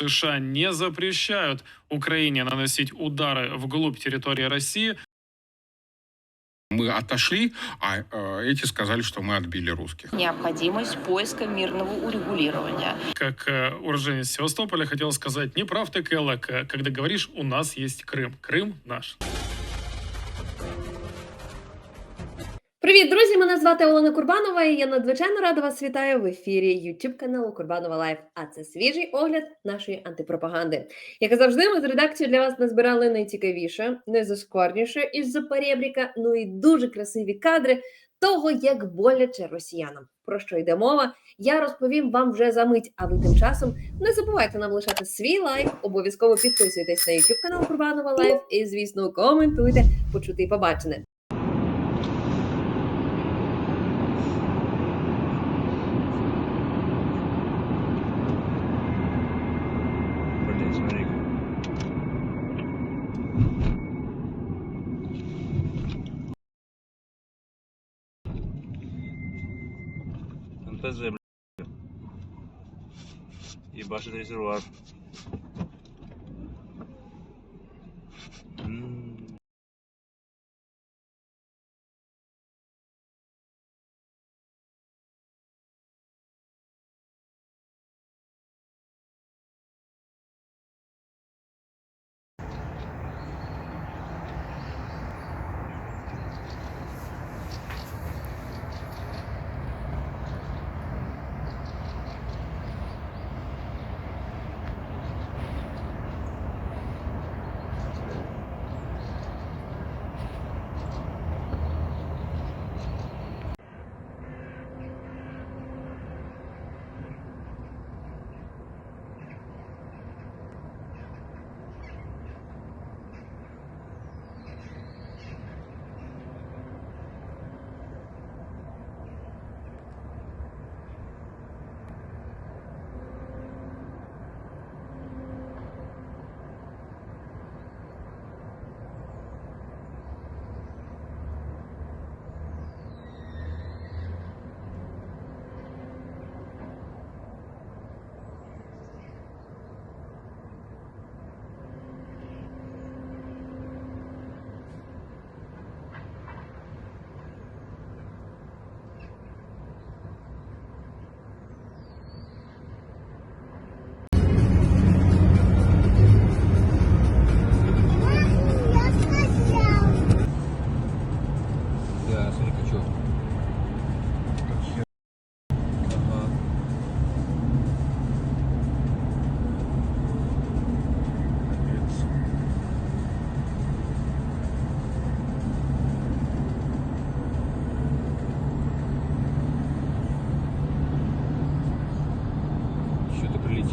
США не запрещают Украине наносить удары вглубь территории России, Мы отошли, а э, эти сказали, что мы отбили русских. необходимость поиска мирного урегулирования. как э, уроженец Севастополя, хотел сказать, не прав ты, Келлок, э, когда говоришь, у нас есть Крым. Крым наш. Привіт, друзі! Мене звати Олена Курбанова, і я надзвичайно рада вас вітаю в ефірі YouTube каналу Курбанова Лайф. А це свіжий огляд нашої антипропаганди. Як завжди, ми з редакцією для вас назбирали найцікавіше, найзашкварніше із-за перебріка, ну і дуже красиві кадри того, як боляче росіянам. Про що йде мова? Я розповім вам вже за мить. А ви тим часом не забувайте нам лишати свій лайк, обов'язково підписуйтесь на YouTube канал Курбанова Лайф і, звісно, коментуйте, почути і побачене. МТЗ, блядь. Ебашит резервуар.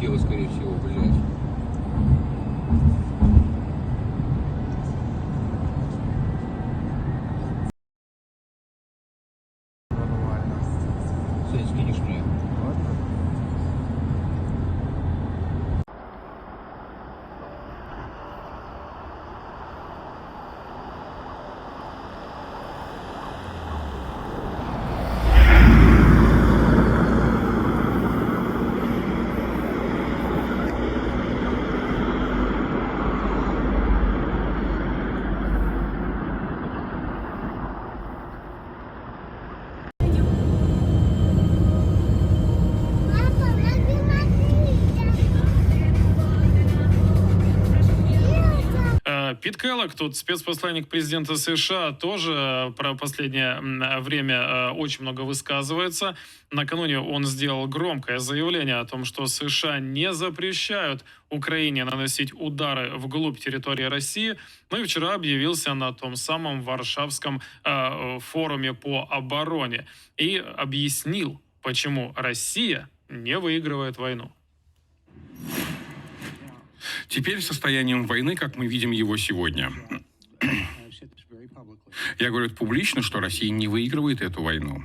Что-то скорее всего, Пит Келлок, тут спецпосланник президента США, тоже э, про последнее время э, очень много высказывается. Накануне он сделал громкое заявление о том, что США не запрещают Украине наносить удары вглубь территории России. Ну и вчера объявился на том самом Варшавском э, форуме по обороне и объяснил, почему Россия не выигрывает войну. Теперь состоянием войны, как мы видим его сегодня. Я говорю публично, что Россия не выигрывает эту войну.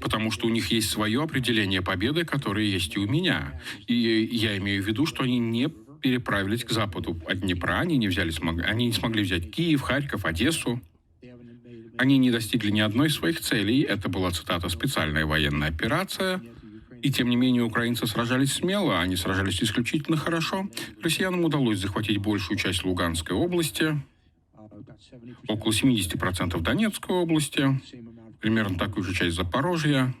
Потому что у них есть свое определение победы, которое есть и у меня. И я имею в виду, что они не переправились к западу от Днепра, они не, взяли, они не смогли взять Киев, Харьков, Одессу. Они не достигли ни одной из своих целей. Это была цитата «специальная военная операция». И тем не менее украинцы сражались смело, они сражались исключительно хорошо. Россиянам удалось захватить большую часть Луганской области, около 70% Донецкой области, примерно такую же часть Запорожья.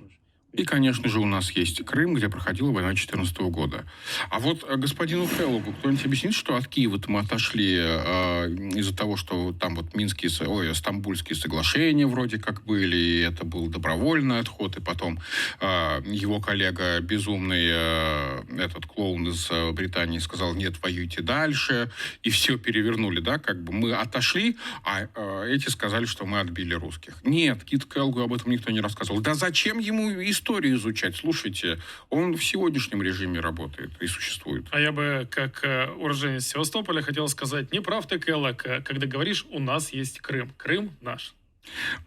И, конечно же, у нас есть Крым, где проходила война 2014 года. А вот э, господину Келлогу кто-нибудь объяснит, что от Киева мы отошли э, из-за того, что там вот Минские, ой, Стамбульские соглашения вроде как были, и это был добровольный отход, и потом э, его коллега безумный, э, этот клоун из э, Британии сказал, нет, воюйте дальше, и все перевернули, да, как бы мы отошли, а э, эти сказали, что мы отбили русских. Нет, Кит Келгу об этом никто не рассказывал. Да зачем ему историю изучать? Слушайте, он в сегодняшнем режиме работает и существует. А я бы, как э, уроженец Севастополя, хотел сказать, не прав ты, Келлок, э, когда говоришь, у нас есть Крым. Крым наш.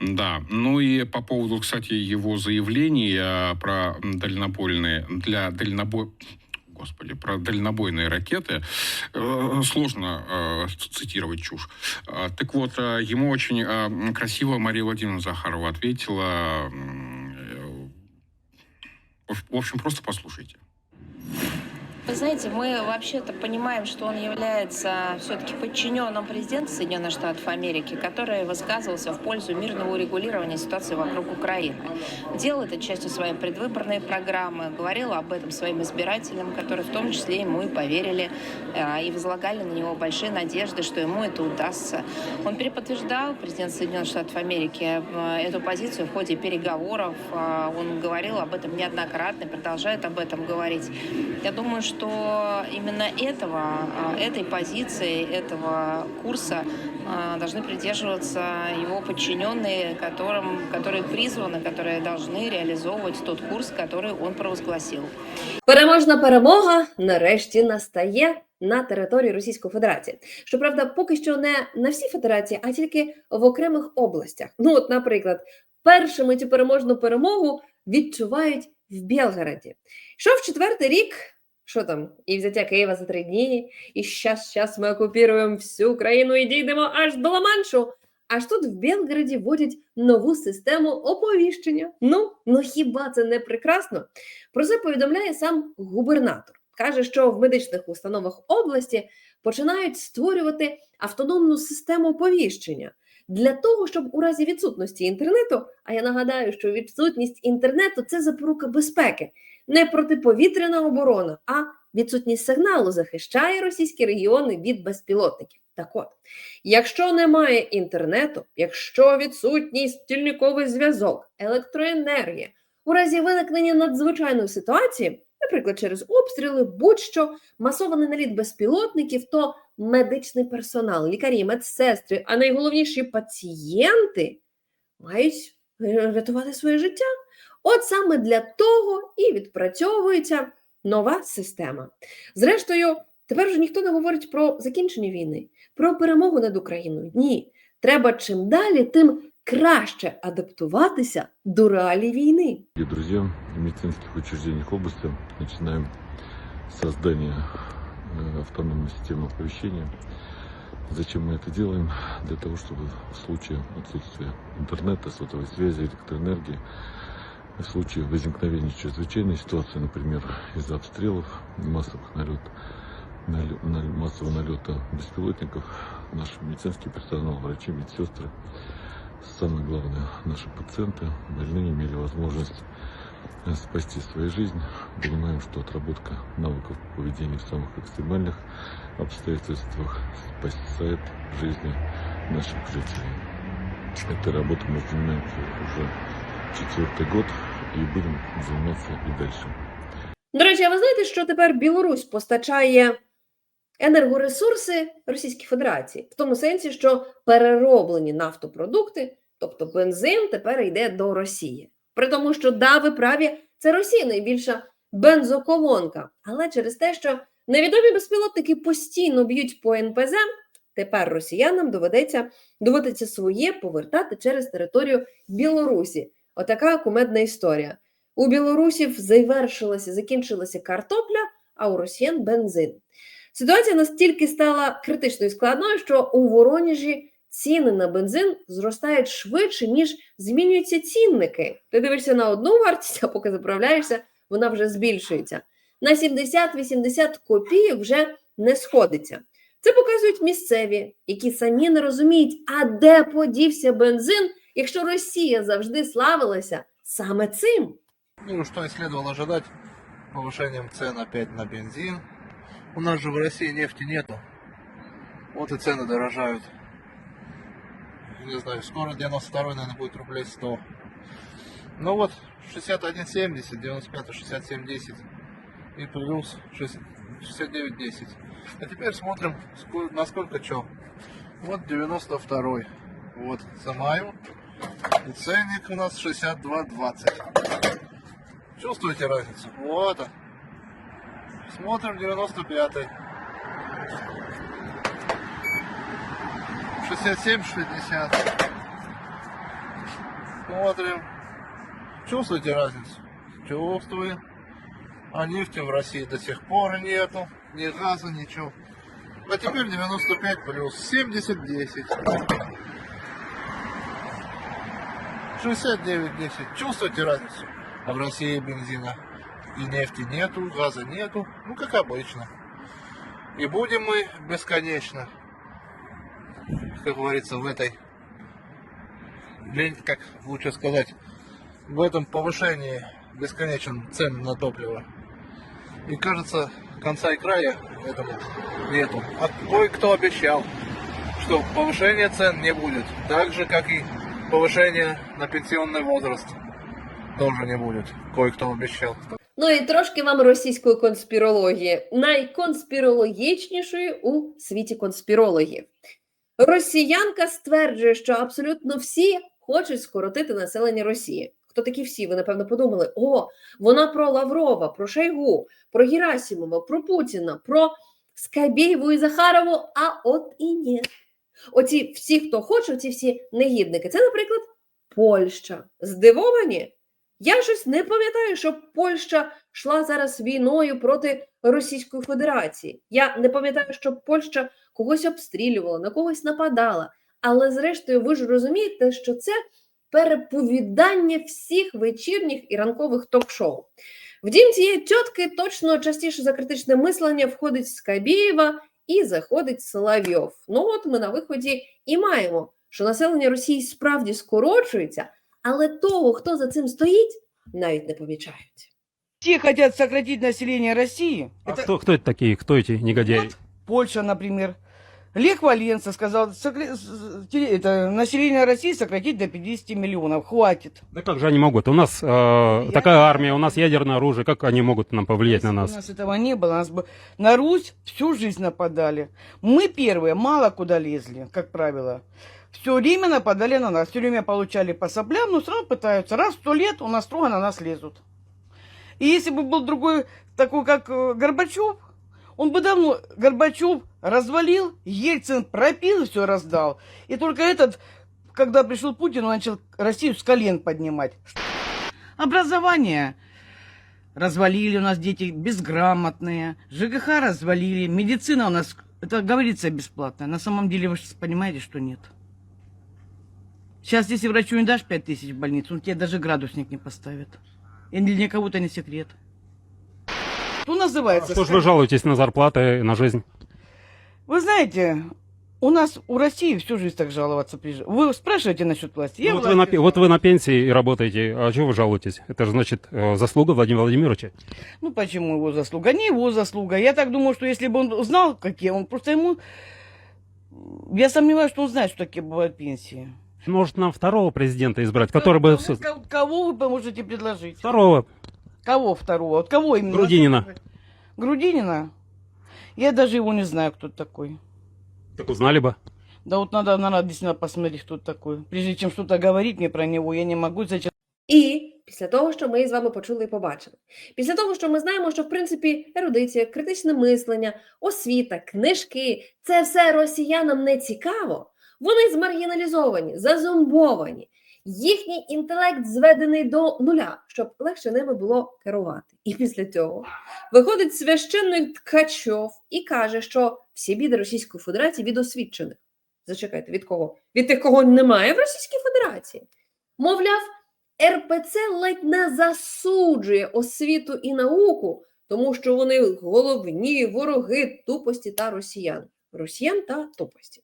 Да, ну и по поводу, кстати, его заявлений э, про дальнобойные, для дальнобой... Господи, про дальнобойные ракеты сложно э, цитировать чушь. Так вот, ему очень красиво Мария Владимировна Захарова ответила. В общем, просто послушайте. Вы знаете, мы вообще-то понимаем, что он является все-таки подчиненным президента Соединенных Штатов Америки, который высказывался в пользу мирного урегулирования ситуации вокруг Украины. Делал это частью своей предвыборной программы, говорил об этом своим избирателям, которые в том числе ему и поверили, э, и возлагали на него большие надежды, что ему это удастся. Он переподтверждал, президент Соединенных Штатов Америки, э, эту позицию в ходе переговоров. Э, Он говорил об этом неоднократно, и продолжает об этом говорить. Я думаю, что именно этого, а, этой позиции, этого курса а, должны придерживаться его подчиненные, которым, которые призваны, которые должны реализовывать тот курс, который он провозгласил. Переможна перемога нарешті настає на території Російської Федерації. Щоправда, поки що не на всій федерації, а тільки в окремих областях. Ну, от, наприклад, першими цю переможну перемогу відчувають в Білгороді. Йшов четвертий рік. що там? І взяття Києва за три дні, і щас, щас ми окупіруємо всю Україну і дійдемо аж до Ла-Маншу. Аж тут в Білгороді вводять нову систему оповіщення. Ну, ну хіба це не прекрасно? Про це повідомляє сам губернатор. Каже, що в медичних установах області починають створювати автономну систему оповіщення для того, щоб у разі відсутності інтернету, а я нагадаю, що відсутність інтернету це запорука безпеки, не протиповітряна оборона, а відсутність сигналу захищає російські регіони від безпілотників. Так от, якщо немає інтернету, якщо відсутній стільниковий зв'язок, електроенергія, у разі виникнення надзвичайної ситуації, наприклад, через обстріли, будь-що масований наліт безпілотників, то медичний персонал, лікарі, медсестри, а найголовніші пацієнти мають е, рятувати своє життя. От саме для того і відпрацьовується нова система. Зрештою, тепер вже ніхто не говорить про закінчення війни, про перемогу над Україною. Ні, треба чим далі, тим краще адаптуватися до реалій війни. Дорогие друзья, в медицинских учреждениях области начинаем создание э, автономной системы оповещения. Зачем мы это делаем? Для того, чтобы в случае отсутствия интернета, сотовой связи, электроэнергии, в случае возникновения чрезвычайной ситуации, например, из-за обстрелов, массовых налет, наль- массового налета беспилотников, наш медицинский персонал, врачи, медсестры, самое главное, наши пациенты, больные имели возможность спасти свою жизнь. Понимаем, что отработка навыков поведения в самых экстремальных обстоятельствах спасает жизни наших жителей. Этой работой мы занимаемся уже четвертый год и будем заниматься и дальше. До речі, а ви знаєте, що тепер Білорусь постачає енергоресурси Російській Федерації, в тому сенсі, що перероблені нафтопродукти, тобто бензин, тепер йде до Росії. При тому, що да, ви праві, це Росія найбільша бензоколонка. Але через те, що невідомі безпілотники постійно б'ють по НПЗ, тепер росіянам доведеться доводиться своє повертати через територію Білорусі. Отака кумедна історія. У білорусів завершилася, закінчилася картопля, а у росіян бензин. Ситуація настільки стала критичною і складною, що у Воронежі ціни на бензин зростають швидше, ніж змінюються цінники. Ти дивишся на одну вартість, а поки заправляєшся, вона вже збільшується. На 70-80 копійок вже не сходиться. Це показують місцеві, які самі не розуміють, а де подівся бензин, якщо Росія завжди славилася саме цим. Ну, что и следовало ожидать, повышением цен опять на бензин. У нас же в России нефти нету. Вот и цены дорожают. Не знаю, скоро 92 наверное, будет рублей 100. Ну вот, 61,70, 95, 67,10 и плюс 6 69,10. А теперь смотрим, ско- насколько что. Вот 92 Вот, за маю. И ценник у нас 62,20. Чувствуете разницу? Вот он. Смотрим 95-й. 67-60. Смотрим. Чувствуете разницу? Чувствую. А нефти в России до сих пор нету. Ни газа, ничего. А теперь 95 плюс. 70 10. 69 10. Чувствуете разницу? А в России бензина и нефти нету, газа нету. Ну, как обычно. И будем мы бесконечно, как говорится, в этой, как лучше сказать, в этом повышении бесконечном цен на топливо. И кажется, конца и края этому нету. А кое-кто обещал, что повышения цен не будет. Так же, как и повышение на пенсионный возраст тоже не будет. Кое-кто обещал. Ну і трошки вам російської конспірології, найконспірологічнішої у світі конспірологів. Росіянка стверджує, що абсолютно всі хочуть скоротити населення Росії. Хто такі всі? Ви напевно подумали: о, вона про Лаврова, про Шойгу, про Герасимова, про Путіна, про Скабєєву і Захарову. А от і ні. Оці всі, хто хоче, ці всі негідники. Це, наприклад, Польща. Здивовані? Я щось не пам'ятаю, що Польща йшла зараз війною проти Російської Федерації. Я не пам'ятаю, що Польща когось обстрілювала, на когось нападала. Але зрештою, ви ж розумієте, що це переповідання всіх вечірніх і ранкових ток-шоу. В дім цієї тітки точно частіше за критичне мислення входить Скабєєва і заходить Соловйов. Ну от ми на виході і маємо, що населення Росії справді скорочується, але того, хто за цим стоїть, навіть не помічають. Те хотят сократить население России. А Это кто, кто это такие? Кто эти негодяи? вот Польша, например. Лех Валенса сказал, это, население России сократить до 50 миллионов. Хватит. Да как же они могут? У нас э, такая армия, у нас ядерное оружие. Как они могут нам повлиять на Если бы нас? У нас этого не было. Нас бы на Русь всю жизнь нападали. Мы первые мало куда лезли, как правило. Все время нападали на нас. Все время получали по соплям, но сразу пытаются. Раз в сто лет у нас строго на нас лезут. И если бы был другой, такой как э, Горбачев, он бы давно, Горбачев развалил, Ельцин пропил, все раздал. И только этот, когда пришел Путин, он начал Россию с колен поднимать. Образование развалили у нас дети безграмотные, ЖКХ развалили, медицина у нас, это говорится бесплатная, на самом деле вы понимаете, что нет. Сейчас, если врачу не дашь 5 тысяч в больницу, он тебе даже градусник не поставит. И для кого то не секрет. Что называется? Что же вы жалуетесь на зарплаты, на жизнь? Вы знаете, у нас, у России всю жизнь так жаловаться. приж- Вы спрашиваете насчет власти? Я Ну, вот, вы на, власти пе- вот вы на пенсии и работаете, а чего вы жалуетесь? Это же, значит, э, заслуга Владимира Владимировича. Ну почему его заслуга? Не его заслуга. Я так думаю, что если бы он знал, какие он, просто ему... Я сомневаюсь, что он знает, что такие бывают пенсии. Может, нам второго президента избрать, который бы... Кого, всё- кого вы можете предложить? Второго. Кого второго? Вот кого именно? Грудинина. Грудинина? Я даже его не знаю, кто это такой. Так узнали бы. Да вот надо, надо действительно посмотреть, кто это такой. Прежде чем что-то говорить мне про него, я не могу зачем. І після того, що ми з вами почули і побачили, після того, що ми знаємо, що в принципі ерудиція, критичне мислення, освіта, книжки це все росіянам не цікаво. Вони змаргіналізовані, зазомбовані. Їхній інтелект зведений до нуля, щоб легше ними було керувати. І після цього виходить священний Ткачов і каже, що всі біди Російської Федерації від освічених. Зачекайте, від кого? Від тих, кого немає в Російській Федерації. Мовляв, РПЦ ледь не засуджує освіту і науку, тому що вони головні вороги тупості та росіян. Росіян та тупості.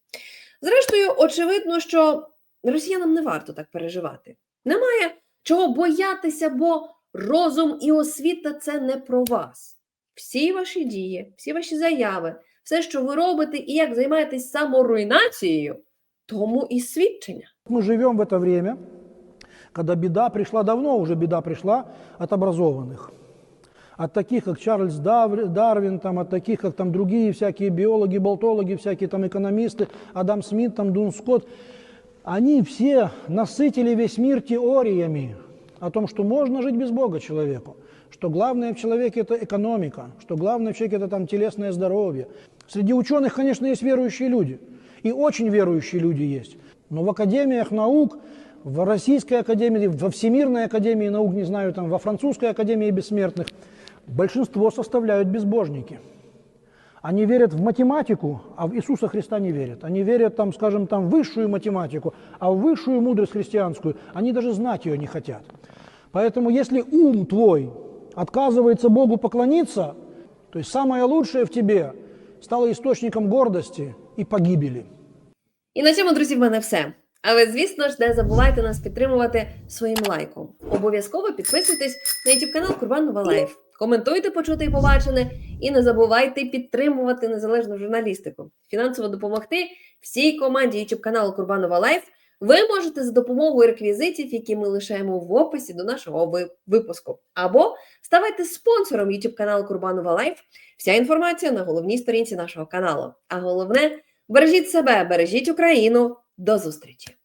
Зрештою, очевидно, що росіянам не варто так переживати. Немає чого боятися, бо розум і освіта це не про вас. Всі ваші дії, всі ваші заяви, все, що ви робите і як займаєтесь саморуйнацією, тому і свідчення. Мы живем в это время, когда беда пришла, давно уже беда пришла от образованных. От таких, как Чарльз Дав- Дарвин, там, от таких, как там другие всякие биологи, болтологи, всякие там экономисты, Адам Смит, там, Дун Скотт. Они все насытили весь мир теориями о том, что можно жить без Бога человеку, что главное в человеке это экономика, что главное в человеке это там телесное здоровье. Среди ученых, конечно, есть верующие люди, и очень верующие люди есть. Но в академиях наук, в Российской академии, во Всемирной академии наук, не знаю, там, во Французской академии бессмертных, большинство составляют безбожники. Они верят в математику, а в Иисуса Христа не верят. Они верят, там, скажем, там, в высшую математику, а в высшую мудрость христианскую они даже знать ее не хотят. Поэтому если ум твой отказывается Богу поклониться, то есть самое лучшее в тебе стало источником гордости и погибели. І на цьому, друзі, в мене все. Але, звісно ж, не забувайте нас підтримувати своїм лайком. Обов'язково підписуйтесь на YouTube канал Курбанова Лайф. Коментуйте почуте і побачене, і не забувайте підтримувати незалежну журналістику. Фінансово допомогти всій команді YouTube каналу Курбанова Лайф. Ви можете за допомогою реквізитів, які ми лишаємо в описі до нашого випуску, або ставайте спонсором YouTube каналу Курбанова Лайф. Вся інформація на головній сторінці нашого каналу. А головне бережіть себе, бережіть Україну. До зустрічі!